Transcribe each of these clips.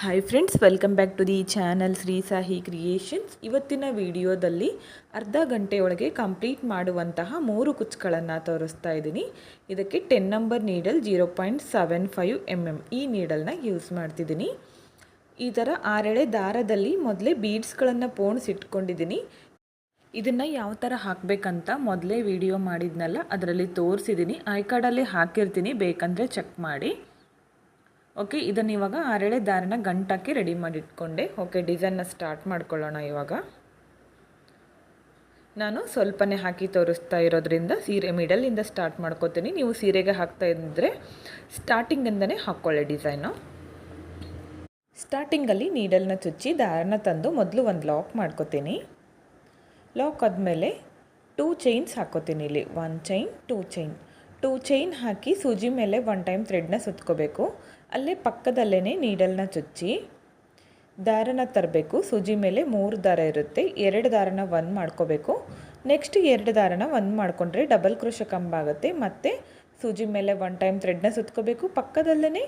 Hi friends welcome back to the channel Shri Sahi creations ಇವತ್ತಿನ ವಿಡಿಯೋದಲ್ಲಿ ಅರ್ಧ ಗಂಟೆಯೊಳಗೆ ಕಂಪ್ಲೀಟ್ ಮಾಡುವಂತಹ ಮೂರು ಕುಚ್ಗಳನ್ನು ತೋರಿಸ್ತಾ ಇದ್ದೀನಿ. ಇದಕ್ಕೆ ten number needle zero point seven five M M ಈ ನೀಡಲ್ನ ಯೂಸ್ ಮಾಡ್ತಿದ್ದೀನಿ. ಈ ಥರ ಆರೆಳೆ ದಾರದಲ್ಲಿ ಮೊದಲೇ ಬೀಡ್ಸ್ಗಳನ್ನು ಪೋಣಿಸಿಟ್ಕೊಂಡಿದ್ದೀನಿ ಇದನ್ನು ಯಾವ ಥರ ಹಾಕಬೇಕಂತ ಮೊದಲೇ ವಿಡಿಯೋ ಮಾಡಿದ್ನಲ್ಲ, ಅದರಲ್ಲಿ ತೋರಿಸಿದ್ದೀನಿ. ಐ ಕಾರ್ಡಲ್ಲಿ ಹಾಕಿರ್ತೀನಿ, ಬೇಕಂದರೆ ಚೆಕ್ ಮಾಡಿ. ಓಕೆ ಇದನ್ನು ಇವಾಗ ಆರೆಳೆ ದಾರನ ಗಂಟಾಕಿ ರೆಡಿ ಮಾಡಿಟ್ಕೊಂಡೆ. ಓಕೆ ಡಿಸೈನ್ನ ಸ್ಟಾರ್ಟ್ ಮಾಡ್ಕೊಳ್ಳೋಣ ಇವಾಗ. ನಾನು ಸ್ವಲ್ಪನೇ ಹಾಕಿ ತೋರಿಸ್ತಾ ಇರೋದ್ರಿಂದ ಸೀರೆ ಮಿಡಲಿಂದ ಸ್ಟಾರ್ಟ್ ಮಾಡ್ಕೋತೀನಿ. ನೀವು ಸೀರೆಗೆ ಹಾಕ್ತಾ ಇದ್ದರೆ ಸ್ಟಾರ್ಟಿಂಗಿಂದನೇ ಹಾಕ್ಕೊಳ್ಳಿ ಡಿಸೈನು ಸ್ಟಾರ್ಟಿಂಗಲ್ಲಿ ನೀಡಲ್ನ ಚುಚ್ಚಿ ದಾರನ ತಂದು ಮೊದಲು ಒಂದು ಲಾಕ್ ಮಾಡ್ಕೋತೀನಿ. ಲಾಕ್ ಆದಮೇಲೆ ಟೂ ಚೈನ್ಸ್ ಹಾಕೋತೀನಿ ಇಲ್ಲಿ. One chain two chain two chain ಹಾಕಿ ಸೂಜಿ ಮೇಲೆ ಒನ್ ಟೈಮ್ ಥ್ರೆಡ್ನ ಸುತ್ಕೋಬೇಕು. ಅಲ್ಲೇ ಪಕ್ಕದಲ್ಲೇ ನೀಡಲ್ನ ಚುಚ್ಚಿ, ದಾರನ ತರಬೇಕು. ಸೂಜಿ ಮೇಲೆ ಮೂರು ದಾರ ಇರುತ್ತೆ. ಎರಡು ದಾರನ ಒಂದು ಮಾಡ್ಕೋಬೇಕು. ನೆಕ್ಸ್ಟ್ ಎರಡು ದಾರನ ಒಂದು ಮಾಡಿಕೊಂಡ್ರೆ ಡಬಲ್ ಕ್ರೋಶ ಕಂಬ ಆಗುತ್ತೆ. ಮತ್ತು ಸೂಜಿ ಮೇಲೆ ಒನ್ ಟೈಮ್ ಥ್ರೆಡ್ನ ಸುತ್ಕೋಬೇಕು. ಪಕ್ಕದಲ್ಲೇ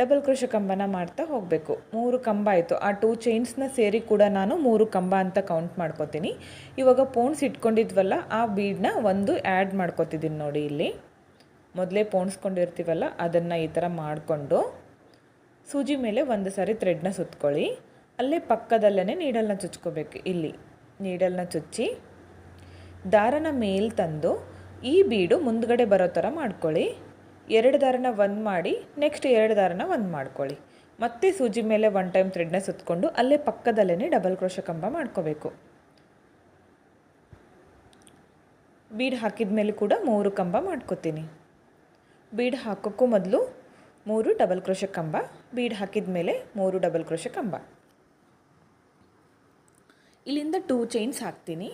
ಡಬಲ್ ಕ್ರೋಶ ಕಂಬನ ಮಾಡ್ತಾ ಹೋಗಬೇಕು. ಮೂರು ಕಂಬ ಆಯಿತು. ಆ ಟೂ ಚೈನ್ಸ್ನ ಸೇರಿ ಕೂಡ ನಾನು ಮೂರು ಕಂಬ ಅಂತ ಕೌಂಟ್ ಮಾಡ್ಕೋತೀನಿ. ಇವಾಗ ಪೋನ್ಸ್ ಇಟ್ಕೊಂಡಿದ್ವಲ್ಲ, ಆ ಬೀಡನ್ನ ಒಂದು ಆ್ಯಡ್ ಮಾಡ್ಕೋತಿದ್ದೀನಿ ನೋಡಿ ಇಲ್ಲಿ. ಮೊದಲೇ ಪೋಣಿಸ್ಕೊಂಡಿರ್ತೀವಲ್ಲ, ಅದನ್ನು ಈ ಥರ ಮಾಡಿಕೊಂಡು ಸೂಜಿ ಮೇಲೆ ಒಂದು ಸಾರಿ ಥ್ರೆಡ್ನ ಸುತ್ಕೊಳ್ಳಿ. ಅಲ್ಲೇ ಪಕ್ಕದಲ್ಲೇ ನೀಡಲ್ನ ಚುಚ್ಕೋಬೇಕು, ಇಲ್ಲಿ ನೀಡಲ್ನ ಚುಚ್ಚಿ. ದಾರನ ಮೇಲೆ ತಂದು ಈ ಬೀಡು ಮುಂದ್ಗಡೆ ಬರೋ ಥರ ಮಾಡ್ಕೊಳ್ಳಿ. ಎರಡು ದಾರನ ಒಂದು ಮಾಡಿ ನೆಕ್ಸ್ಟ್ ಎರಡು ದಾರನ ಒಂದು ಮಾಡ್ಕೊಳ್ಳಿ. ಮತ್ತೆ ಸೂಜಿ ಮೇಲೆ ಒನ್ ಟೈಮ್ ಥ್ರೆಡ್ನ ಸುತ್ತಕೊಂಡು ಅಲ್ಲೇ ಪಕ್ಕದಲ್ಲೇ ಡಬಲ್ ಕ್ರೋಶ ಕಂಬ ಮಾಡ್ಕೋಬೇಕು. ಬೀಡ್ ಹಾಕಿದ ಮೇಲೆ ಕೂಡ ಮೂರು ಕಂಬ ಮಾಡ್ಕೋತೀನಿ. ಬೀಡ್ ಹಾಕೋಕ್ಕೂ ಮೊದಲು ಮೂರು ಡಬಲ್ ಕ್ರೋಶ ಕಂಬ, ಬೀಡ್ ಹಾಕಿದ ಮೇಲೆ ಮೂರು ಡಬಲ್ ಕ್ರೋಶ ಕಂಬ. ಇಲ್ಲಿಂದ ಟೂ ಚೈನ್ಸ್ ಹಾಕ್ತೀನಿ.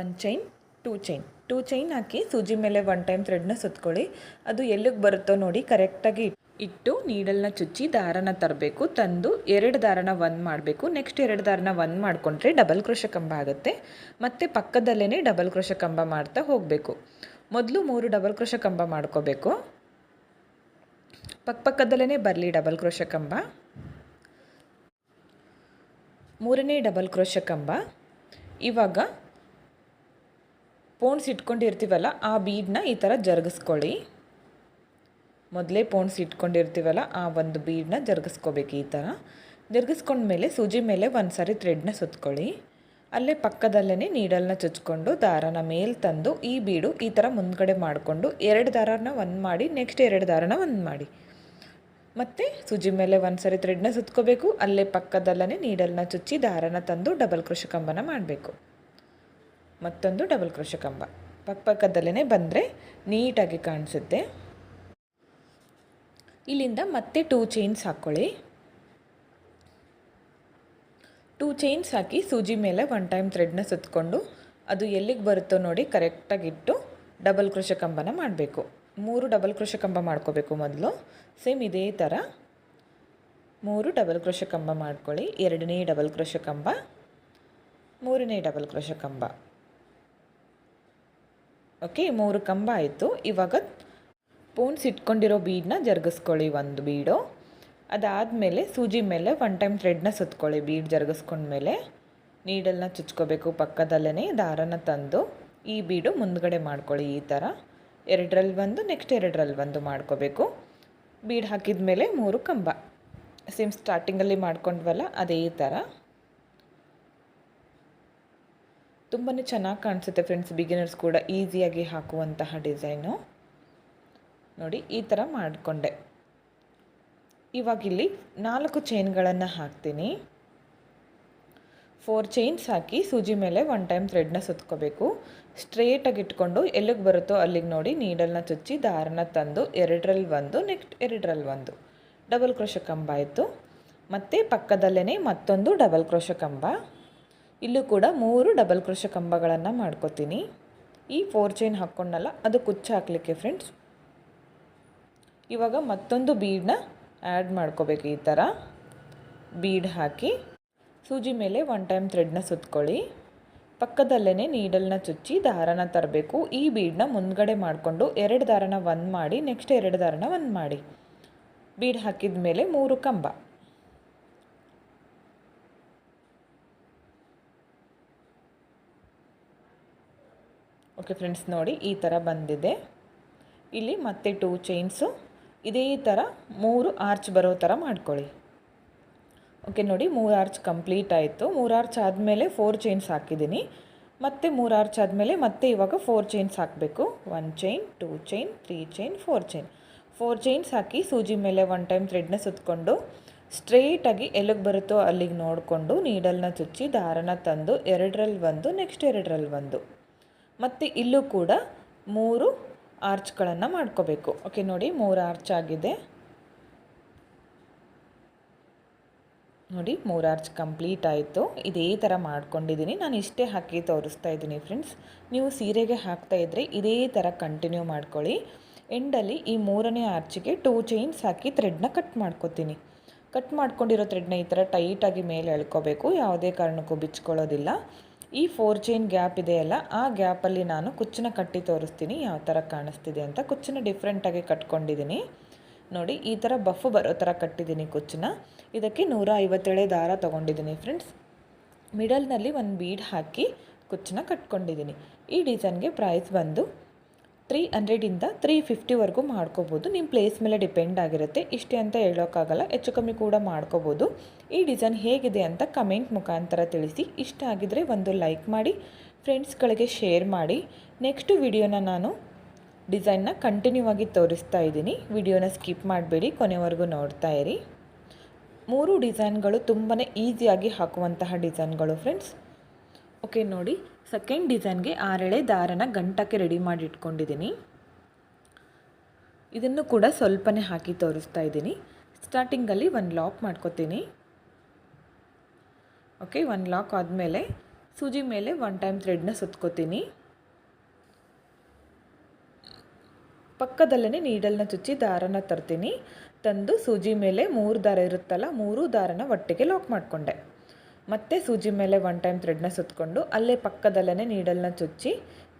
One chain two chain two chain ಹಾಕಿ ಸೂಜಿ ಮೇಲೆ ಒನ್ ಟೈಮ್ ಥ್ರೆಡ್ನ ಸುತ್ಕೊಳ್ಳಿ. ಅದು ಎಲ್ಲಿಗೆ ಬರುತ್ತೋ ನೋಡಿ ಕರೆಕ್ಟಾಗಿ ಇಟ್ಟು ನೀಡಲ್ನ ಚುಚ್ಚಿ ದಾರನ ತರಬೇಕು, ತಂದು ಎರಡು ದಾರನ ಒಂದು ಮಾಡಬೇಕು. ನೆಕ್ಸ್ಟ್ ಎರಡು ದಾರನ ಒಂದು ಮಾಡಿಕೊಂಡ್ರೆ ಡಬಲ್ ಕ್ರೋಶ ಕಂಬ ಆಗುತ್ತೆ. ಮತ್ತು ಪಕ್ಕದಲ್ಲೇ ಡಬಲ್ ಕ್ರೋಶ ಕಂಬ ಮಾಡ್ತಾ ಹೋಗಬೇಕು. ಮೊದಲು ಮೂರು ಡಬಲ್ ಕ್ರೋಶ ಕಂಬ ಮಾಡ್ಕೋಬೇಕು. ಪಕ್ಕ ಪಕ್ಕದಲ್ಲೇ ಬರಲಿ ಡಬಲ್ ಕ್ರೋಶ ಕಂಬ. ಮೂರನೇ ಡಬಲ್ ಕ್ರೋಶ ಕಂಬ. ಇವಾಗ ಪೋಣ್ಸ್ ಇಟ್ಕೊಂಡಿರ್ತೀವಲ್ಲ, ಆ ಬೀಡನ್ನ ಈ ಥರ ಜರುಗಿಸ್ಕೊಳ್ಳಿ. ಮೊದಲೇ ಪೋಣಿಸಿ ಇಟ್ಕೊಂಡಿರ್ತೀವಲ್ಲ, ಆ ಒಂದು ಬೀಡನ್ನ ಜರುಗಿಸ್ಕೋಬೇಕು ಈ ಥರ. ಜರುಗಿಸ್ಕೊಂಡ್ಮೇಲೆ ಸೂಜಿ ಮೇಲೆ ಒಂದು ಸಾರಿ ಥ್ರೆಡ್ನ ಸುತ್ಕೊಳ್ಳಿ. ಅಲ್ಲೇ ಪಕ್ಕದಲ್ಲೇ ನೀಡಲ್ನ ಚುಚ್ಕೊಂಡು, ದಾರನ ಮೇಲೆ ತಂದು, ಈ ಬೀಡು ಈ ಥರ ಮುಂದ್ಗಡೆ ಮಾಡಿಕೊಂಡು, ಎರಡು ದಾರನ ಒಂದು ಮಾಡಿ ನೆಕ್ಸ್ಟ್ ಎರಡು ದಾರನ ಒಂದು ಮಾಡಿ. ಮತ್ತು ಸೂಜಿ ಮೇಲೆ ಒಂದು ಸಾರಿ ಥ್ರೆಡ್ನ ಸುತ್ಕೋಬೇಕು, ಅಲ್ಲೇ ಪಕ್ಕದಲ್ಲೇ ನೀಡಲ್ನ ಚುಚ್ಚಿ, ದಾರನ ತಂದು ಡಬಲ್ ಕೃಷ ಕಂಬನ ಮಾಡಬೇಕು. ಮತ್ತೊಂದು ಡಬಲ್ ಕೃಷಿ ಕಂಬ ಪಕ್ಕ ಪಕ್ಕದಲ್ಲೇ ಬಂದರೆ ನೀಟಾಗಿ ಕಾಣಿಸುತ್ತೆ. ಇಲ್ಲಿಂದ ಮತ್ತೆ ಟೂ ಚೈನ್ಸ್ ಹಾಕ್ಕೊಳ್ಳಿ ಟೂ ಚೈನ್ಸ್ ಹಾಕಿ ಸೂಜಿ ಮೇಲೆ ಒನ್ ಟೈಮ್ ಥ್ರೆಡ್ನ ಸುತ್ತಕೊಂಡು ಅದು ಎಲ್ಲಿಗೆ ಬರುತ್ತೋ ನೋಡಿ ಕರೆಕ್ಟಾಗಿಟ್ಟು ಡಬಲ್ ಕೃಷ ಕಂಬನ ಮಾಡಬೇಕು. ಮೂರು ಡಬಲ್ ಕೃಷ ಕಂಬ ಮಾಡ್ಕೋಬೇಕು ಮೊದಲು. ಸೇಮ್ ಇದೇ ಥರ ಮೂರು ಡಬಲ್ ಕೃಷ ಕಂಬ ಮಾಡ್ಕೊಳ್ಳಿ. ಎರಡನೇ ಡಬಲ್ ಕೃಷ ಕಂಬ. ಮೂರನೇ ಡಬಲ್ ಕೃಷ ಕಂಬ. ಓಕೆ ಮೂರು ಕಂಬ ಆಯಿತು. ಇವಾಗ ಪೋನ್ಸ್ ಇಟ್ಕೊಂಡಿರೋ ಬೀಡನ್ನ ಜರುಗಿಸ್ಕೊಳ್ಳಿ ಒಂದು ಬೀಡು. ಅದಾದಮೇಲೆ ಸೂಜಿ ಮೇಲೆ ಒನ್ ಟೈಮ್ ಥ್ರೆಡ್ನ ಸುತ್ಕೊಳ್ಳಿ. ಬೀಡ್ ಜರುಗಿಸ್ಕೊಂಡ್ಮೇಲೆ ನೀಡಲ್ನ ಚುಚ್ಕೋಬೇಕು ಪಕ್ಕದಲ್ಲೇ ದಾರನ ತಂದು ಈ ಬೀಡು ಮುಂದ್ಗಡೆ ಮಾಡ್ಕೊಳ್ಳಿ ಈ ಥರ. ಎರಡರಲ್ಲಿ ಒಂದು ನೆಕ್ಸ್ಟ್ ಎರಡರಲ್ಲಿ ಒಂದು ಮಾಡ್ಕೋಬೇಕು. ಬೀಡ್ ಹಾಕಿದ ಮೇಲೆ ಮೂರು ಕಂಬ. ಸೇಮ್ ಸ್ಟಾರ್ಟಿಂಗಲ್ಲಿ ಮಾಡ್ಕೊಂಡ್ವಲ್ಲ ಅದೇ ಥರ. ತುಂಬಾ ಚೆನ್ನಾಗಿ ಕಾಣಿಸುತ್ತೆ ಫ್ರೆಂಡ್ಸ್ ಬಿಗಿನರ್ಸ್ ಕೂಡ ಈಸಿಯಾಗಿ ಹಾಕುವಂತಹ ಡಿಸೈನು. ನೋಡಿ, ಈ ಥರ ಮಾಡಿಕೊಂಡೆ. ಇವಾಗಿಲ್ಲಿ ನಾಲ್ಕು ಚೈನ್ಗಳನ್ನು ಹಾಕ್ತೀನಿ. ಫೋರ್ ಚೈನ್ಸ್ ಹಾಕಿ ಸೂಜಿ ಮೇಲೆ ಒನ್ ಟೈಮ್ ಥ್ರೆಡ್ನ ಸುತ್ಕೋಬೇಕು. ಸ್ಟ್ರೇಟಾಗಿ ಇಟ್ಕೊಂಡು ಎಲ್ಲಿಗೆ ಬರುತ್ತೋ ಅಲ್ಲಿಗೆ ನೋಡಿ ನೀಡಲ್ನ ಚುಚ್ಚಿ ದಾರನ ತಂದು ಎರಡರಲ್ಲಿ ಒಂದು ನೆಕ್ಸ್ಟ್ ಎರಡರಲ್ಲಿ ಒಂದು. ಡಬಲ್ ಕ್ರೋಶ ಕಂಬ ಆಯಿತು. ಮತ್ತು ಪಕ್ಕದಲ್ಲೇ ಮತ್ತೊಂದು ಡಬಲ್ ಕ್ರೋಶ ಕಂಬ. ಇಲ್ಲೂ ಕೂಡ ಮೂರು ಡಬಲ್ ಕ್ರೋಶ ಕಂಬಗಳನ್ನು ಮಾಡ್ಕೋತೀನಿ. ಈ ಫೋರ್ ಚೈನ್ ಹಾಕ್ಕೊಂಡಲ್ಲ ಅದು ಕುಚ್ಚು ಹಾಕಲಿಕ್ಕೆ ಫ್ರೆಂಡ್ಸ್ ಇವಾಗ ಮತ್ತೊಂದು ಬೀಡನ್ನ ಆ್ಯಡ್ ಮಾಡ್ಕೋಬೇಕು ಈ ಥರ ಬೀಡ್ ಹಾಕಿ ಸೂಜಿ ಮೇಲೆ ಒನ್ ಟೈಮ್ ಥ್ರೆಡ್ನ ಸುತ್ಕೊಳ್ಳಿ. ಪಕ್ಕದಲ್ಲೇ ನೀಡಲ್ನ ಚುಚ್ಚಿ ದಾರನ ತರಬೇಕು. ಈ ಬೀಡನ್ನ ಮುಂದ್ಗಡೆ ಮಾಡಿಕೊಂಡು ಎರಡು ದಾರನ ಒಂದು ಮಾಡಿ ನೆಕ್ಸ್ಟ್ ಎರಡು ದಾರನ ಒಂದು ಮಾಡಿ. ಬೀಡ್ ಹಾಕಿದ ಮೇಲೆ ಮೂರು ಕಂಬ. ಓಕೆ ಫ್ರೆಂಡ್ಸ್ ನೋಡಿ ಈ ಥರ ಬಂದಿದೆ. ಇಲ್ಲಿ ಮತ್ತೆ ಟೂ ಚೈನ್ಸು ಇದೇ ಥರ ಮೂರು ಆರ್ಚ್ ಬರೋ ಥರ ಮಾಡ್ಕೊಳ್ಳಿ. ಓಕೆ ನೋಡಿ ಮೂರು ಆರ್ಚ್ ಕಂಪ್ಲೀಟ್ ಆಯಿತು. ಮೂರು ಆರ್ಚ್ ಆದಮೇಲೆ ಫೋರ್ ಚೈನ್ಸ್ ಹಾಕಿದ್ದೀನಿ. ಮತ್ತೆ ಮೂರು ಆರ್ಚ್ ಆದಮೇಲೆ ಮತ್ತೆ ಇವಾಗ ಫೋರ್ ಚೈನ್ಸ್ ಹಾಕಬೇಕು. One chain two chain three chain four chain four chains ಹಾಕಿ ಸೂಜಿ ಮೇಲೆ ಒನ್ ಟೈಮ್ ಥ್ರೆಡ್ನ ಸುತ್ತಕೊಂಡು ಸ್ಟ್ರೇಟಾಗಿ ಎಲ್ಲಿಗೆ ಬರುತ್ತೋ ಅಲ್ಲಿಗೆ ನೋಡಿಕೊಂಡು ನೀಡಲ್ನ ಚುಚ್ಚಿ ದಾರನ ತಂದು ಎರಡರಲ್ಲಿ ಒಂದು ನೆಕ್ಸ್ಟ್ ಎರಡರಲ್ಲಿ ಒಂದು. ಮತ್ತು ಇಲ್ಲೂ ಕೂಡ ಮೂರು ಆರ್ಚ್ಗಳನ್ನು ಮಾಡ್ಕೋಬೇಕು. ಓಕೆ ನೋಡಿ, ಮೂರು ಆರ್ಚ್ ಆಗಿದೆ. ನೋಡಿ, ಮೂರು ಆರ್ಚ್ ಕಂಪ್ಲೀಟ್ ಆಯಿತು. ಇದೇ ಥರ ಮಾಡ್ಕೊಂಡಿದ್ದೀನಿ ನಾನು ಇಷ್ಟೇ ಹಾಕಿ ತೋರಿಸ್ತಾ ಇದ್ದೀನಿ ಫ್ರೆಂಡ್ಸ್ ನೀವು ಸೀರೆಗೆ ಹಾಕ್ತಾ ಇದ್ದರೆ ಇದೇ ಥರ ಕಂಟಿನ್ಯೂ ಮಾಡ್ಕೊಳ್ಳಿ. ಎಂಡಲ್ಲಿ ಈ ಮೂರನೇ ಆರ್ಚಿಗೆ ಟೂ ಚೈನ್ಸ್ ಹಾಕಿ ಥ್ರೆಡ್ನ ಕಟ್ ಮಾಡ್ಕೊತೀನಿ. ಕಟ್ ಮಾಡ್ಕೊಂಡಿರೋ ಥ್ರೆಡ್ನ ಈ ಥರ ಟೈಟಾಗಿ ಮೇಲೆ ಎಳ್ಕೋಬೇಕು. ಯಾವುದೇ ಕಾರಣಕ್ಕೂ ಬಿಚ್ಕೊಳ್ಳೋದಿಲ್ಲ. ಈ ಫೋರ್ ಚೈನ್ ಗ್ಯಾಪ್ ಇದೆಯಲ್ಲ ಆ ಗ್ಯಾಪಲ್ಲಿ ನಾನು ಕುಚ್ಚನ್ನ ಕಟ್ಟಿ ತೋರಿಸ್ತೀನಿ, ಯಾವ ಥರ ಕಾಣಿಸ್ತಿದೆ ಅಂತ. ಕುಚ್ಚನ್ನ ಡಿಫ್ರೆಂಟಾಗಿ ಕಟ್ಕೊಂಡಿದ್ದೀನಿ. ನೋಡಿ, ಈ ಥರ ಬಫ್ ಬರೋ ಥರ ಕಟ್ಟಿದ್ದೀನಿ ಕುಚ್ಚನ್ನ. ಇದಕ್ಕೆ ನೂರ ಐವತ್ತೇಳೆ ದಾರ ತೊಗೊಂಡಿದ್ದೀನಿ ಫ್ರೆಂಡ್ಸ್ ಮಿಡಲ್ನಲ್ಲಿ ಒಂದು ಬೀಡ್ ಹಾಕಿ ಕುಚ್ಚನ್ನ ಕಟ್ಕೊಂಡಿದ್ದೀನಿ. ಈ ಡಿಸೈನ್ಗೆ ಪ್ರೈಸ್ ಬಂದು ತ್ರೀ ಹಂಡ್ರೆಡಿಂದ ತ್ರೀ ಫಿಫ್ಟಿವರೆಗೂ ಮಾಡ್ಕೋಬೋದು. ನಿಮ್ಮ ಪ್ಲೇಸ್ ಮೇಲೆ ಡಿಪೆಂಡ್ ಆಗಿರುತ್ತೆ. ಇಷ್ಟೇ ಅಂತ ಹೇಳೋಕ್ಕಾಗಲ್ಲ. ಹೆಚ್ಚು ಕಮ್ಮಿ ಕೂಡ ಮಾಡ್ಕೋಬೋದು. ಈ ಡಿಸೈನ್ ಹೇಗಿದೆ ಅಂತ ಕಮೆಂಟ್ ಮುಖಾಂತರ ತಿಳಿಸಿ. ಇಷ್ಟ ಆಗಿದರೆ ಒಂದು ಲೈಕ್ ಮಾಡಿ ಫ್ರೆಂಡ್ಸ್ಗಳಿಗೆ ಶೇರ್ ಮಾಡಿ. ನೆಕ್ಸ್ಟ್ ವಿಡಿಯೋನ ನಾನು ಡಿಸೈನ್ನ ಕಂಟಿನ್ಯೂ ಆಗಿ ತೋರಿಸ್ತಾ ಇದ್ದೀನಿ. ವಿಡಿಯೋನ ಸ್ಕಿಪ್ ಮಾಡಬೇಡಿ. ಕೊನೆವರೆಗೂ ನೋಡ್ತಾ ಇರಿ. ಮೂರು ಡಿಸೈನ್ಗಳು ತುಂಬಾ ಈಸಿಯಾಗಿ ಹಾಕುವಂತಹ ಡಿಸೈನ್ಗಳು ಫ್ರೆಂಡ್ಸ್ ಓಕೆ ನೋಡಿ. ಸೆಕೆಂಡ್ ಡಿಸೈನ್ಗೆ ಆರೆಳೆ ದಾರನ ಗಂಟಕ್ಕೆ ರೆಡಿ ಮಾಡಿ ಇಟ್ಕೊಂಡಿದ್ದೀನಿ. ಇದನ್ನು ಕೂಡ ಸ್ವಲ್ಪನೇ ಹಾಕಿ ತೋರಿಸ್ತಾ ಇದ್ದೀನಿ. ಸ್ಟಾರ್ಟಿಂಗಲ್ಲಿ ಒಂದು ಲಾಕ್ ಮಾಡ್ಕೋತೀನಿ. ಓಕೆ ಒನ್ ಲಾಕ್ ಆದಮೇಲೆ ಸೂಜಿ ಮೇಲೆ ಒನ್ ಟೈಮ್ ಥ್ರೆಡ್ನ ಸುತ್ಕೋತೀನಿ. ಪಕ್ಕದಲ್ಲೇ ನೀಡಲ್ನ ಚುಚ್ಚಿ ದಾರನ ತರ್ತೀನಿ. ತಂದು ಸೂಜಿ ಮೇಲೆ ಮೂರು ದಾರ ಇರುತ್ತಲ್ಲ, ಮೂರು ದಾರನ ಒಟ್ಟಿಗೆ ಲಾಕ್ ಮಾಡಿಕೊಂಡೆ. ಮತ್ತೆ ಸೂಜಿ ಮೇಲೆ ಒನ್ ಟೈಮ್ ಥ್ರೆಡ್ನ ಸುತ್ತಕೊಂಡು ಅಲ್ಲೇ ಪಕ್ಕದಲ್ಲೇ ನೀಡಲ್ನ ಚುಚ್ಚಿ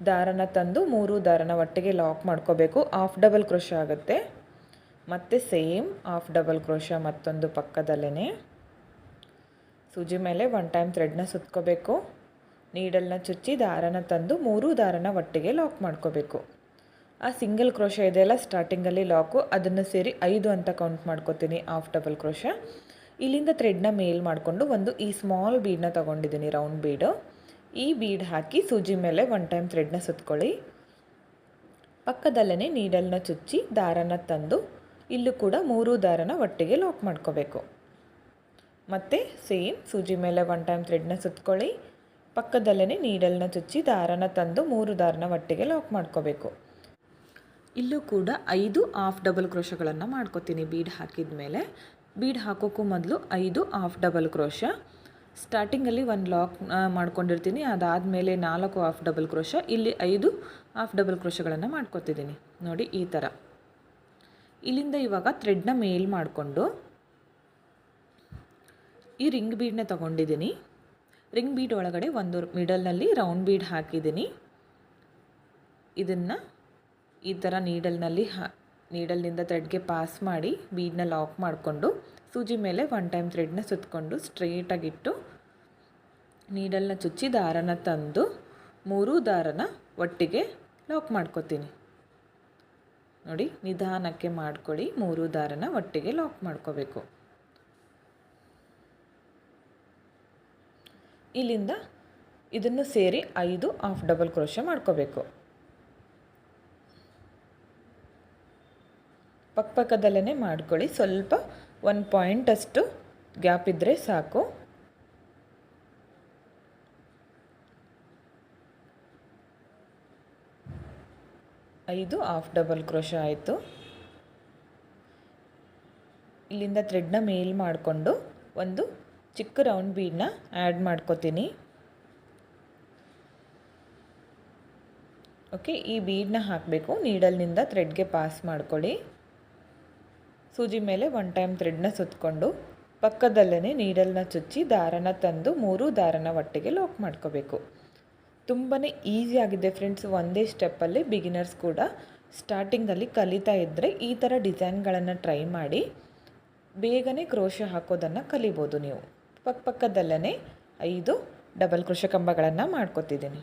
ದಾರನ ತಂದು ಮೂರು ದಾರನ ಒಟ್ಟಿಗೆ ಲಾಕ್ ಮಾಡ್ಕೋಬೇಕು. ಆಫ್ ಡಬಲ್ ಕ್ರೋಶ ಆಗುತ್ತೆ. ಮತ್ತು ಸೇಮ್ ಆಫ್ ಡಬಲ್ ಕ್ರೋಶ ಮತ್ತೊಂದು ಪಕ್ಕದಲ್ಲೇ ಸೂಜಿ ಮೇಲೆ ಒನ್ ಟೈಮ್ ಥ್ರೆಡ್ನ ಸುತ್ಕೋಬೇಕು. ನೀಡಲ್ನ ಚುಚ್ಚಿ ದಾರನ ತಂದು ಮೂರು ದಾರನ ಒಟ್ಟಿಗೆ ಲಾಕ್ ಮಾಡ್ಕೋಬೇಕು. ಆ ಸಿಂಗಲ್ ಕ್ರೋಶ ಇದೆಯಲ್ಲ ಸ್ಟಾರ್ಟಿಂಗಲ್ಲಿ ಲಾಕು ಅದನ್ನು ಸೇರಿ ಐದು ಅಂತ ಕೌಂಟ್ ಮಾಡ್ಕೋತೀನಿ ಆಫ್ ಡಬಲ್ ಕ್ರೋಶ ಇಲ್ಲಿಂದ ಥ್ರೆಡ್ನ ಮೇಲ್ ಮಾಡಿಕೊಂಡು ಒಂದು ಈ ಸ್ಮಾಲ್ ಬೀಡನ್ನ ತೊಗೊಂಡಿದ್ದೀನಿ ರೌಂಡ್ ಬೀಡು ಈ ಬೀಡ್ ಹಾಕಿ ಸೂಜಿ ಮೇಲೆ ಒನ್ ಟೈಮ್ ಥ್ರೆಡ್ನ ಸುತ್ಕೊಳ್ಳಿ. ಪಕ್ಕದಲ್ಲೇ ನೀಡಲ್ನ ಚುಚ್ಚಿ ದಾರನ ತಂದು ಇಲ್ಲೂ ಕೂಡ ಮೂರು ದಾರನ ಒಟ್ಟಿಗೆ ಲಾಕ್ ಮಾಡ್ಕೋಬೇಕು. ಮತ್ತು ಸೇಮ್ ಸೂಜಿ ಮೇಲೆ ಒನ್ ಟೈಮ್ ಥ್ರೆಡ್ನ ಸುತ್ಕೊಳ್ಳಿ. ಪಕ್ಕದಲ್ಲೇ ನೀಡಲ್ನ ಚುಚ್ಚಿ ದಾರನ ತಂದು ಮೂರು ದಾರನ ಒಟ್ಟಿಗೆ ಲಾಕ್ ಮಾಡ್ಕೋಬೇಕು. ಇಲ್ಲೂ ಕೂಡ ಐದು ಆಫ್ ಡಬಲ್ ಕ್ರೋಶಗಳನ್ನು ಮಾಡ್ಕೋತೀನಿ ಬೀಡ್ ಹಾಕಿದ ಮೇಲೆ ಬೀಡ್ ಹಾಕೋಕ್ಕೂ ಮೊದಲು ಐದು ಹಾಫ್ ಡಬಲ್ ಕ್ರೋಶ ಸ್ಟಾರ್ಟಿಂಗಲ್ಲಿ ಒಂದು ಲಾಕ್ ಮಾಡ್ಕೊಂಡಿರ್ತೀನಿ. ಅದಾದಮೇಲೆ ನಾಲ್ಕು ಆಫ್ ಡಬಲ್ ಕ್ರೋಶ ಇಲ್ಲಿ ಐದು ಹಾಫ್ ಡಬಲ್ ಕ್ರೋಶಗಳನ್ನು ಮಾಡ್ಕೊತಿದ್ದೀನಿ. ನೋಡಿ, ಈ ಥರ ಇಲ್ಲಿಂದ ಇವಾಗ ಥ್ರೆಡ್ನ ಮೇಲ್ ಮಾಡಿಕೊಂಡು ಈ ರಿಂಗ್ ಬೀಡನ್ನ ತೊಗೊಂಡಿದ್ದೀನಿ. ರಿಂಗ್ ಬೀಡ್ ಒಳಗಡೆ ಒಂದು ಮಿಡಲ್ನಲ್ಲಿ ರೌಂಡ್ ಬೀಡ್ ಹಾಕಿದ್ದೀನಿ. ಇದನ್ನು ಈ ಥರ ನೀಡಲ್ನಲ್ಲಿ ಹಾ ನೀಡಲ್ನಿಂದ ಥ್ರೆಡ್ಗೆ ಪಾಸ್ ಮಾಡಿ ಬೀಡನ್ನ ಲಾಕ್ ಮಾಡಿಕೊಂಡು, ಸೂಜಿ ಮೇಲೆ ಒನ್ ಟೈಮ್ ಥ್ರೆಡ್ನ ಸುತ್ತಕೊಂಡು ಸ್ಟ್ರೇಟಾಗಿಟ್ಟು ನೀಡಲ್ನ ಚುಚ್ಚಿ ದಾರನ ತಂದು ಮೂರೂ ದಾರನ ಒಟ್ಟಿಗೆ ಲಾಕ್ ಮಾಡ್ಕೊತೀನಿ. ನೋಡಿ, ನಿಧಾನಕ್ಕೆ ಮಾಡ್ಕೊಳ್ಳಿ, ಮೂರು ದಾರನ ಒಟ್ಟಿಗೆ ಲಾಕ್ ಮಾಡ್ಕೋಬೇಕು. ಇಲ್ಲಿಂದ ಇದನ್ನು ಸೇರಿ ಐದು ಆಫ್ ಡಬಲ್ ಕ್ರೋಶ ಮಾಡ್ಕೋಬೇಕು. ಪಕ್ಕಪಕ್ಕದಲ್ಲೇ ಮಾಡ್ಕೊಳ್ಳಿ. ಸ್ವಲ್ಪ ಒಂದು ಪಾಯಿಂಟಷ್ಟು ಗ್ಯಾಪ್ ಇದ್ದರೆ ಸಾಕು. ಐದು ಆಫ್ ಡಬಲ್ ಕ್ರೋಶ ಆಯಿತು. ಇಲ್ಲಿಂದ ಥ್ರೆಡ್ನ ಮೇಲ್ ಮಾಡಿಕೊಂಡು ಒಂದು ಚಿಕ್ಕ ರೌಂಡ್ ಬೀಡನ್ನ ಆ್ಯಡ್ ಮಾಡ್ಕೋತೀನಿ. ಓಕೆ ಈ ಬೀಡನ್ನ ಹಾಕಬೇಕು. ನೀಡಲ್ನಿಂದ ಥ್ರೆಡ್ಗೆ ಪಾಸ್ ಮಾಡ್ಕೊಳ್ಳಿ. ಸೂಜಿ ಮೇಲೆ ಒನ್ ಟೈಮ್ ಥ್ರೆಡ್ನ ಸುತ್ತಕೊಂಡು ಪಕ್ಕದಲ್ಲೇ ನೀಡಲ್ನ ಚುಚ್ಚಿ ದಾರನ ತಂದು ಮೂರು ದಾರನ ಒಟ್ಟಿಗೆ ಲಾಕ್ ಮಾಡ್ಕೋಬೇಕು. ತುಂಬಾ ಈಸಿ ಆಗಿದೆ ಫ್ರೆಂಡ್ಸ್ ಒಂದೇ ಸ್ಟೆಪ್ಪಲ್ಲಿ ಬಿಗಿನರ್ಸ್ ಕೂಡ ಸ್ಟಾರ್ಟಿಂಗಲ್ಲಿ ಕಲಿತಾ ಇದ್ದರೆ ಈ ಥರ ಡಿಸೈನ್ಗಳನ್ನು ಟ್ರೈ ಮಾಡಿ ಬೇಗನೆ ಕ್ರೋಶ ಹಾಕೋದನ್ನು ಕಲಿಬೋದು ನೀವು. ಪಕ್ಕ ಪಕ್ಕದಲ್ಲೇ ಐದು ಡಬಲ್ ಕ್ರೋಶ ಕಂಬಗಳನ್ನು ಮಾಡ್ಕೊತಿದ್ದೀನಿ.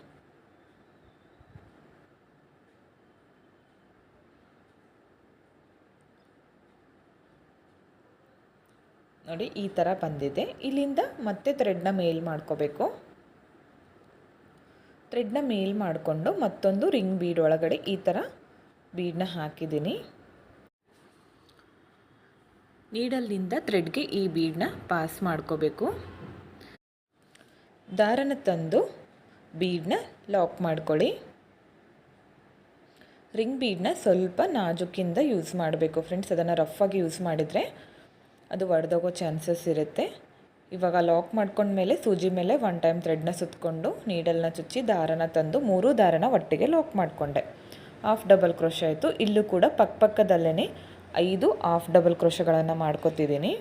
ನೋಡಿ, ಈ ಥರ ಬಂದಿದೆ. ಇಲ್ಲಿಂದ ಮತ್ತೆ ಥ್ರೆಡ್ನ ಮೇಲ್ ಮಾಡ್ಕೋಬೇಕು. ಥ್ರೆಡ್ನ ಮೇಲ್ ಮಾಡಿಕೊಂಡು ಮತ್ತೊಂದು ರಿಂಗ್ ಬೀಡ್ ಒಳಗಡೆ ಈ ಥರ ಬೀಡನ್ನ ಹಾಕಿದ್ದೀನಿ. ನೀಡಲ್ಲಿಂದ ಥ್ರೆಡ್ಗೆ ಈ ಬೀಡನ್ನ ಪಾಸ್ ಮಾಡ್ಕೋಬೇಕು. ದಾರನ ತಂದು ಬೀಡನ್ನ ಲಾಕ್ ಮಾಡ್ಕೊಳ್ಳಿ. ರಿಂಗ್ ಬೀಡನ್ನ ಸ್ವಲ್ಪ ನಾಜುಕಿಂದ ಯೂಸ್ ಮಾಡಬೇಕು ಫ್ರೆಂಡ್ಸ್ ಅದನ್ನು ರಫ್ ಆಗಿ ಯೂಸ್ ಮಾಡಿದರೆ ಅದು ಒಡೆದೋಗೋ ಚಾನ್ಸಸ್ ಇರುತ್ತೆ. ಇವಾಗ ಲಾಕ್ ಮಾಡ್ಕೊಂಡ್ಮೇಲೆ ಸೂಜಿ ಮೇಲೆ ಒನ್ ಟೈಮ್ ಥ್ರೆಡ್ನ ಸುತ್ತಕೊಂಡು ನೀಡಲ್ನ ಚುಚ್ಚಿ ದಾರನ ತಂದು ಮೂರು ದಾರನ ಒಟ್ಟಿಗೆ ಲಾಕ್ ಮಾಡಿಕೊಂಡೆ. ಹಾಫ್ ಡಬಲ್ ಕ್ರೋಶ ಆಯಿತು. ಇಲ್ಲೂ ಕೂಡ ಪಕ್ಕ ಪಕ್ಕದಲ್ಲೇ ಐದು ಹಾಫ್ ಡಬಲ್ ಕ್ರೋಶಗಳನ್ನು ಮಾಡ್ಕೊತಿದ್ದೀನಿ.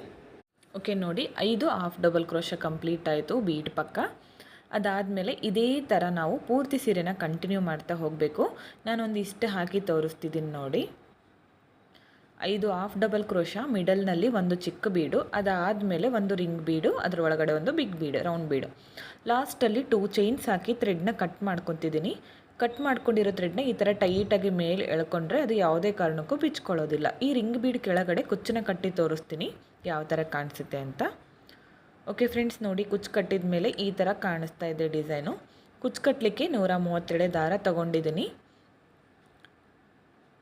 ಓಕೆ, ನೋಡಿ. ಐದು ಹಾಫ್ ಡಬಲ್ ಕ್ರೋಶ ಕಂಪ್ಲೀಟ್ ಆಯಿತು ಬೀಟ್ ಪಕ್ಕ. ಅದಾದಮೇಲೆ ಇದೇ ಥರ ನಾವು ಪೂರ್ತಿ ಸೀರೆನ ಕಂಟಿನ್ಯೂ ಮಾಡ್ತಾ ಹೋಗಬೇಕು. ನಾನೊಂದು ಇಷ್ಟು ಹಾಕಿ ತೋರಿಸ್ತಿದ್ದೀನಿ ನೋಡಿ. ಐದು ಹಾಫ್ ಡಬಲ್ ಕ್ರೋಶ ಮಿಡಲ್ನಲ್ಲಿ ಒಂದು ಚಿಕ್ಕ ಬೀಡು, ಅದಾದಮೇಲೆ ಒಂದು ರಿಂಗ್ ಬೀಡು, ಅದರ ಒಳಗಡೆ ಒಂದು ಬಿಗ್ ಬೀಡು ರೌಂಡ್ ಬೀಡು. ಲಾಸ್ಟಲ್ಲಿ ಟೂ ಚೈನ್ಸ್ ಹಾಕಿ ಥ್ರೆಡ್ನ ಕಟ್ ಮಾಡ್ಕೊತಿದ್ದೀನಿ. ಕಟ್ ಮಾಡ್ಕೊಂಡಿರೋ ಥ್ರೆಡ್ನ ಈ ಥರ ಟೈಟಾಗಿ ಮೇಲೆ ಎಳ್ಕೊಂಡ್ರೆ ಅದು ಯಾವುದೇ ಕಾರಣಕ್ಕೂ ಬಿಚ್ಕೊಳ್ಳೋದಿಲ್ಲ. ಈ ರಿಂಗ್ ಬೀಡ್ ಕೆಳಗಡೆ ಕುಚ್ಚನ್ನ ಕಟ್ಟಿ ತೋರಿಸ್ತೀನಿ. ಯಾವ ಥರ ಕಾಣಿಸುತ್ತೆ ಅಂತ. ಓಕೆ ಫ್ರೆಂಡ್ಸ್ ನೋಡಿ ಕುಚ್ಚು ಕಟ್ಟಿದ ಮೇಲೆ ಈ ಥರ ಕಾಣಿಸ್ತಾ ಇದೆ ಡಿಸೈನು ಕುಚ್ಚು ಕಟ್ಟಲಿಕ್ಕೆ ನೂರ ಮೂವತ್ತೆರಡು ದಾರ ತೊಗೊಂಡಿದ್ದೀನಿ.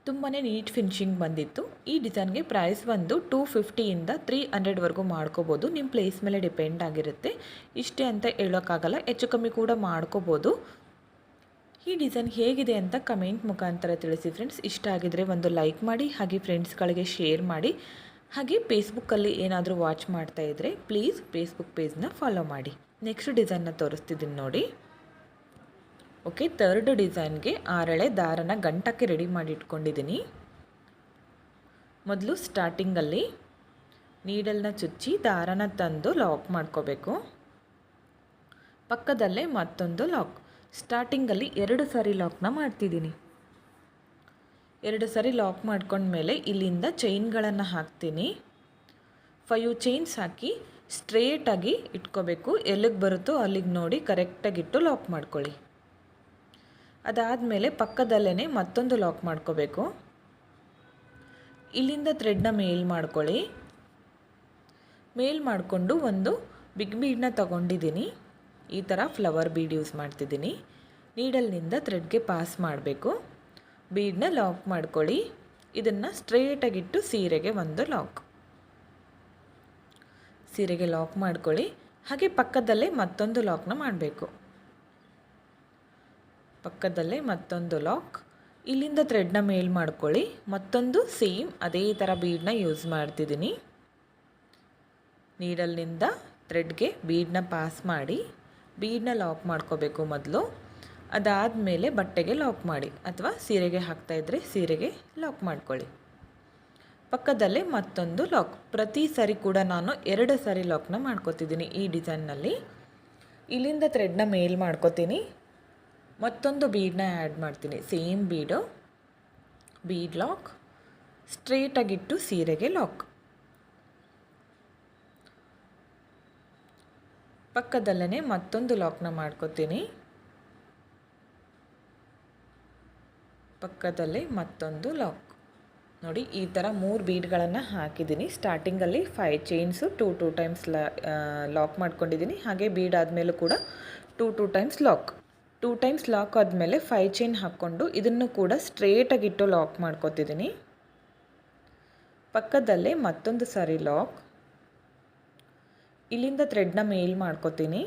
ತುಂಬಾ ನೀಟ್ ಫಿನಿಶಿಂಗ್ ಬಂದಿತ್ತು. ಈ ಡಿಸೈನ್ಗೆ ಪ್ರೈಸ್ ಬಂದು ಟೂ ಫಿಫ್ಟಿಯಿಂದ ತ್ರೀ ಹಂಡ್ರೆಡ್ವರೆಗೂ ಮಾಡ್ಕೋಬೋದು. ನಿಮ್ಮ ಪ್ಲೇಸ್ ಮೇಲೆ ಡಿಪೆಂಡ್ ಆಗಿರುತ್ತೆ. ಇಷ್ಟೇ ಅಂತ ಹೇಳೋಕ್ಕಾಗಲ್ಲ, ಹೆಚ್ಚು ಕಮ್ಮಿ ಕೂಡ ಮಾಡ್ಕೋಬೋದು. ಈ ಡಿಸೈನ್ ಹೇಗಿದೆ ಅಂತ ಕಮೆಂಟ್ ಮುಖಾಂತರ ತಿಳಿಸಿ ಫ್ರೆಂಡ್ಸ್ ಇಷ್ಟ ಆಗಿದರೆ ಒಂದು ಲೈಕ್ ಮಾಡಿ, ಹಾಗೆ ಫ್ರೆಂಡ್ಸ್ಗಳಿಗೆ ಶೇರ್ ಮಾಡಿ, ಹಾಗೆ ಫೇಸ್ಬುಕ್ಕಲ್ಲಿ ಏನಾದರೂ ವಾಚ್ ಮಾಡ್ತಾ ಇದ್ದರೆ ಪ್ಲೀಸ್ ಫೇಸ್ಬುಕ್ ಪೇಜ್ನ ಫಾಲೋ ಮಾಡಿ. ನೆಕ್ಸ್ಟ್ ಡಿಸೈನ್ನ ತೋರಿಸ್ತಿದ್ದೀನಿ ನೋಡಿ. ಓಕೆ ತರ್ಡ್ ಡಿಸೈನ್ಗೆ ಆರಳೆ ದಾರನ ಗಂಟಕ್ಕೆ ರೆಡಿ ಮಾಡಿ ಇಟ್ಕೊಂಡಿದ್ದೀನಿ ಮೊದಲು ಸ್ಟಾರ್ಟಿಂಗಲ್ಲಿ ನೀಡಲ್ನ ಚುಚ್ಚಿ ದಾರನ ತಂದು ಲಾಕ್ ಮಾಡ್ಕೋಬೇಕು. ಪಕ್ಕದಲ್ಲೇ ಮತ್ತೊಂದು ಲಾಕ್ ಸ್ಟಾರ್ಟಿಂಗಲ್ಲಿ ಎರಡು ಸಾರಿ ಲಾಕ್ನ ಮಾಡ್ತಿದ್ದೀನಿ ಎರಡು ಸಾರಿ ಲಾಕ್ ಮಾಡ್ಕೊಂಡ್ಮೇಲೆ ಇಲ್ಲಿಂದ ಚೈನ್ಗಳನ್ನು ಹಾಕ್ತೀನಿ. ಫೈವ್ ಚೈನ್ಸ್ ಹಾಕಿ ಸ್ಟ್ರೇಟಾಗಿ ಇಟ್ಕೋಬೇಕು. ಎಲ್ಲಿಗೆ ಬರುತ್ತೋ ಅಲ್ಲಿಗೆ ನೋಡಿ ಕರೆಕ್ಟಾಗಿಟ್ಟು ಲಾಕ್ ಮಾಡ್ಕೊಳ್ಳಿ. ಅದಾದಮೇಲೆ ಪಕ್ಕದಲ್ಲೇ ಮತ್ತೊಂದು ಲಾಕ್ ಮಾಡ್ಕೋಬೇಕು. ಇಲ್ಲಿಂದ ಥ್ರೆಡ್ನ ಮೇಲ್ ಮಾಡ್ಕೊಳ್ಳಿ. ಮೇಲ್ ಮಾಡಿಕೊಂಡು ಒಂದು ಬಿಗ್ ಬೀಡನ್ನ ತಗೊಂಡಿದ್ದೀನಿ. ಈ ಥರ ಫ್ಲವರ್ ಬೀಡ್ ಯೂಸ್ ಮಾಡ್ತಿದ್ದೀನಿ. ನೀಡಲ್ನಿಂದ ಥ್ರೆಡ್ಗೆ ಪಾಸ್ ಮಾಡಬೇಕು. ಬೀಡನ್ನ ಲಾಕ್ ಮಾಡ್ಕೊಳ್ಳಿ. ಇದನ್ನು ಸ್ಟ್ರೇಟಾಗಿಟ್ಟು ಸೀರೆಗೆ ಒಂದು ಲಾಕ್ ಸೀರೆಗೆ ಲಾಕ್ ಮಾಡ್ಕೊಳ್ಳಿ. ಹಾಗೆ ಪಕ್ಕದಲ್ಲೇ ಮತ್ತೊಂದು ಲಾಕ್ನ ಮಾಡಬೇಕು. ಪಕ್ಕದಲ್ಲೇ ಮತ್ತೊಂದು ಲಾಕ್ ಇಲ್ಲಿಂದ ಥ್ರೆಡ್ನ ಮೇಲ್ ಮಾಡ್ಕೊಳ್ಳಿ. ಮತ್ತೊಂದು ಸೇಮ್ ಅದೇ ಥರ ಬೀಡನ್ನ ಯೂಸ್ ಮಾಡ್ತಿದ್ದೀನಿ. ನೀಡಲ್ನಿಂದ ಥ್ರೆಡ್ಗೆ ಬೀಡನ್ನ ಪಾಸ್ ಮಾಡಿ ಬೀಡನ್ನ ಲಾಕ್ ಮಾಡ್ಕೋಬೇಕು ಮೊದಲು. ಅದಾದ ಮೇಲೆ ಬಟ್ಟೆಗೆ ಲಾಕ್ ಮಾಡಿ, ಅಥವಾ ಸೀರೆಗೆ ಹಾಕ್ತಾಯಿದ್ರೆ ಸೀರೆಗೆ ಲಾಕ್ ಮಾಡ್ಕೊಳ್ಳಿ. ಪಕ್ಕದಲ್ಲೇ ಮತ್ತೊಂದು ಲಾಕ್ ಪ್ರತಿ ಸರಿ ಕೂಡ ನಾನು ಎರಡು ಸಾರಿ ಲಾಕ್ನ ಮಾಡ್ಕೋತಿದ್ದೀನಿ ಈ ಡಿಸೈನ್ನಲ್ಲಿ ಇಲ್ಲಿಂದ ಥ್ರೆಡ್ನ ಮೇಲ್ ಮಾಡ್ಕೋತೀನಿ. ಮತ್ತೊಂದು ಬೀಡನ್ನ ಆ್ಯಡ್ ಮಾಡ್ತೀನಿ. ಸೇಮ್ ಬೀಡು ಬೀಡ್ ಲಾಕ್ ಸ್ಟ್ರೇಟಾಗಿಟ್ಟು ಸೀರೆಗೆ ಲಾಕ್ ಪಕ್ಕದಲ್ಲೇ ಮತ್ತೊಂದು ಲಾಕ್ನ ಮಾಡ್ಕೋತೀನಿ. ಪಕ್ಕದಲ್ಲೇ ಮತ್ತೊಂದು ಲಾಕ್ ನೋಡಿ, ಈ ಥರ ಮೂರು ಬೀಡ್ಗಳನ್ನು ಹಾಕಿದ್ದೀನಿ ಸ್ಟಾರ್ಟಿಂಗಲ್ಲಿ five chains two two times lock ಮಾಡ್ಕೊಂಡಿದ್ದೀನಿ ಹಾಗೆ ಬೀಡ್ ಆದಮೇಲೂ ಕೂಡ two two times lock two times lock ಆದಮೇಲೆ ಫೈ ಚೈನ್ ಹಾಕ್ಕೊಂಡು ಇದನ್ನು ಕೂಡ ಸ್ಟ್ರೇಟಾಗಿಟ್ಟು ಲಾಕ್ ಮಾಡ್ಕೊತಿದ್ದೀನಿ. ಪಕ್ಕದಲ್ಲೇ ಮತ್ತೊಂದು ಸಾರಿ ಲಾಕ್. ಇಲ್ಲಿಂದ ಥ್ರೆಡ್ನ ಮೇಲ್ ಮಾಡ್ಕೊತೀನಿ.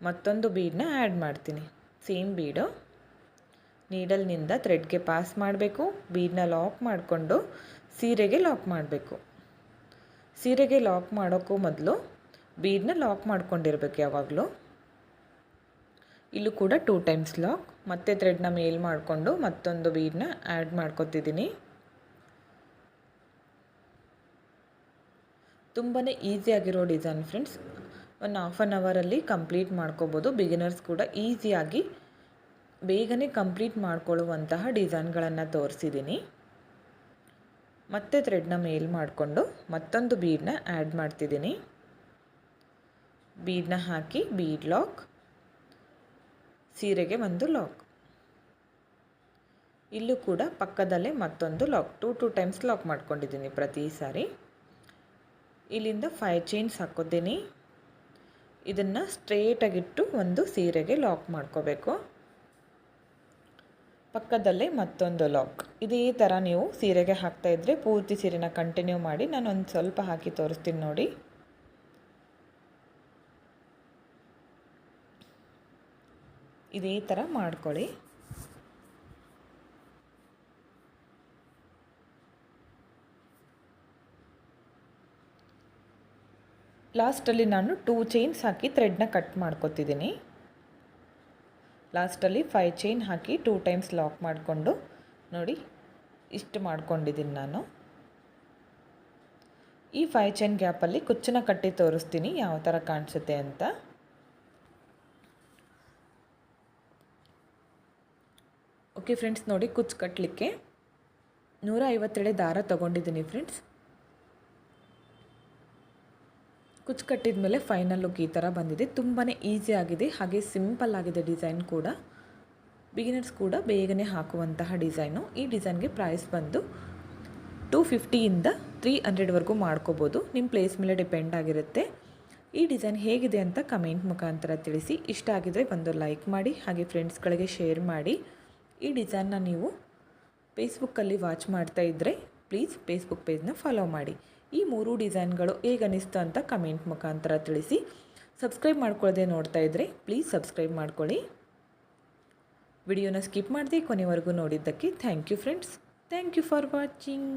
ಮತ್ತೊಂದು ಬೀಡನ್ನ ಆ್ಯಡ್ ಮಾಡ್ತೀನಿ. ಸೇಮ್ ಬೀಡು ನೀಡಲ್ನಿಂದ ಥ್ರೆಡ್ಗೆ ಪಾಸ್ ಮಾಡಬೇಕು. ಬೀಡನ್ನ ಲಾಕ್ ಮಾಡಿಕೊಂಡು ಸೀರೆಗೆ ಲಾಕ್ ಮಾಡಬೇಕು. ಸೀರೆಗೆ ಲಾಕ್ ಮಾಡೋಕ್ಕೂ ಮೊದಲು ಬೀಡನ್ನ ಲಾಕ್ ಮಾಡ್ಕೊಂಡಿರ್ಬೇಕು ಯಾವಾಗಲೂ. ಇಲ್ಲೂ ಕೂಡ ಟೂ ಟೈಮ್ಸ್ ಲಾಕ್ ಮತ್ತೆ ಥ್ರೆಡ್ನ ಮೇಲ್ ಮಾಡಿಕೊಂಡು ಮತ್ತೊಂದು ಬೀಡನ್ನ ಆ್ಯಡ್ ಮಾಡ್ಕೊತಿದ್ದೀನಿ ತುಂಬಾ ಈಸಿಯಾಗಿರೋ design friends one half an ಅವರಲ್ಲಿ ಕಂಪ್ಲೀಟ್ ಮಾಡ್ಕೋಬೋದು. ಬಿಗಿನರ್ಸ್ ಕೂಡ ಈಸಿಯಾಗಿ ಬೇಗನೆ ಕಂಪ್ಲೀಟ್ ಮಾಡ್ಕೊಳ್ಳುವಂತಹ ಡಿಸೈನ್ಗಳನ್ನು ತೋರಿಸಿದ್ದೀನಿ ಮತ್ತೆ ಥ್ರೆಡ್ನ ಮೇಲ್ ಮಾಡಿಕೊಂಡು ಮತ್ತೊಂದು ಬೀಡನ್ನ ಆ್ಯಡ್ ಮಾಡ್ತಿದ್ದೀನಿ ಬೀಡನ್ನ ಹಾಕಿ ಬೀಡ್ ಲಾಕ್ ಸೀರೆಗೆ ಒಂದು ಲಾಕ್ ಇಲ್ಲೂ ಕೂಡ ಪಕ್ಕದಲ್ಲೇ ಮತ್ತೊಂದು lock two two times lock ಮಾಡ್ಕೊಂಡಿದ್ದೀನಿ ಪ್ರತಿ ಸಾರಿ. ಇಲ್ಲಿಂದ ಫೈವ್ ಚೈನ್ಸ್ ಹಾಕೋದೀನಿ ಇದನ್ನು ಸ್ಟ್ರೇಟಾಗಿಟ್ಟು ಒಂದು ಸೀರೆಗೆ ಲಾಕ್ ಮಾಡ್ಕೋಬೇಕು. ಪಕ್ಕದಲ್ಲೇ ಮತ್ತೊಂದು ಲಾಕ್ ಇದೇ ಥರ ನೀವು ಸೀರೆಗೆ ಹಾಕ್ತಾಯಿದ್ರೆ ಪೂರ್ತಿ ಸೀರೆನ ಕಂಟಿನ್ಯೂ ಮಾಡಿ ನಾನು ಒಂದು ಸ್ವಲ್ಪ ಹಾಕಿ ತೋರಿಸ್ತೀನಿ ನೋಡಿ. ಇದೇ ಥರ ಮಾಡ್ಕೊಳ್ಳಿ. ಲಾಸ್ಟಲ್ಲಿ ನಾನು ಟೂ ಚೈನ್ಸ್ ಹಾಕಿ ಥ್ರೆಡ್ನ ಕಟ್ ಮಾಡ್ಕೊತಿದ್ದೀನಿ. ಲಾಸ್ಟಲ್ಲಿ ಫೈವ್ ಚೈನ್ ಹಾಕಿ ಟೂ ಟೈಮ್ಸ್ ಲಾಕ್ ಮಾಡಿಕೊಂಡು, ನೋಡಿ ಇಷ್ಟು ಮಾಡ್ಕೊಂಡಿದ್ದೀನಿ ನಾನು. ಈ ಫೈವ್ ಚೈನ್ ಗ್ಯಾಪಲ್ಲಿ ಕುಚ್ಚನ್ನ ಕಟ್ಟಿ ತೋರಿಸ್ತೀನಿ ಯಾವ ಥರ ಕಾಣಿಸುತ್ತೆ ಅಂತ. ಓಕೆ ಫ್ರೆಂಡ್ಸ್, ನೋಡಿ ಕುಚ್ಚು ಕಟ್ಟಲಿಕ್ಕೆ ನೂರ ಐವತ್ತೆಳೆ ದಾರ ತೊಗೊಂಡಿದ್ದೀನಿ ಫ್ರೆಂಡ್ಸ್. ಕುಚ್ಚು ಕಟ್ಟಿದ ಮೇಲೆ ಫೈನಲ್ ಲುಕ್ ಈ ಥರ ಬಂದಿದೆ. ತುಂಬಾ ಈಸಿ ಆಗಿದೆ, ಹಾಗೆ ಸಿಂಪಲ್ ಆಗಿದೆ ಡಿಸೈನ್ ಕೂಡ. ಬಿಗಿನರ್ಸ್ ಕೂಡ ಬೇಗನೆ ಹಾಕುವಂತಹ ಡಿಸೈನು ಈ ಡಿಸೈನ್ಗೆ ಪ್ರೈಸ್ ಬಂದು ಟೂ ಫಿಫ್ಟಿಯಿಂದ ತ್ರೀ ಹಂಡ್ರೆಡ್ವರೆಗೂ ಮಾಡ್ಕೋಬೋದು. ನಿಮ್ಮ ಪ್ಲೇಸ್ ಮೇಲೆ ಡಿಪೆಂಡ್ ಆಗಿರುತ್ತೆ. ಈ ಡಿಸೈನ್ ಹೇಗಿದೆ ಅಂತ ಕಮೆಂಟ್ ಮುಖಾಂತರ ತಿಳಿಸಿ. ಇಷ್ಟ ಆಗಿದರೆ ಒಂದು ಲೈಕ್ ಮಾಡಿ, ಹಾಗೆ ಫ್ರೆಂಡ್ಸ್ಗಳಿಗೆ ಶೇರ್ ಮಾಡಿ. ಈ ಡಿಸೈನ್ನ ನೀವು ಫೇಸ್ಬುಕ್ಕಲ್ಲಿ ವಾಚ್ ಮಾಡ್ತಾ ಇದ್ದರೆ ಪ್ಲೀಸ್ ಫೇಸ್ಬುಕ್ ಪೇಜ್ನ ಫಾಲೋ ಮಾಡಿ. ಈ ಮೂರು ಡಿಸೈನ್ಗಳು ಹೇಗೆ ಅನ್ನಿಸ್ತು ಅಂತ ಕಮೆಂಟ್ ಮುಖಾಂತರ ತಿಳಿಸಿ. ಸಬ್ಸ್ಕ್ರೈಬ್ ಮಾಡ್ಕೊಳ್ಳದೆ ನೋಡ್ತಾ ಇದ್ದರೆ ಪ್ಲೀಸ್ ಸಬ್ಸ್ಕ್ರೈಬ್ ಮಾಡ್ಕೊಳ್ಳಿ. ವಿಡಿಯೋನ ಸ್ಕಿಪ್ ಮಾಡದೆ ಕೊನೆವರೆಗೂ ನೋಡಿದ್ದಕ್ಕೆ thank you friends thank you for watching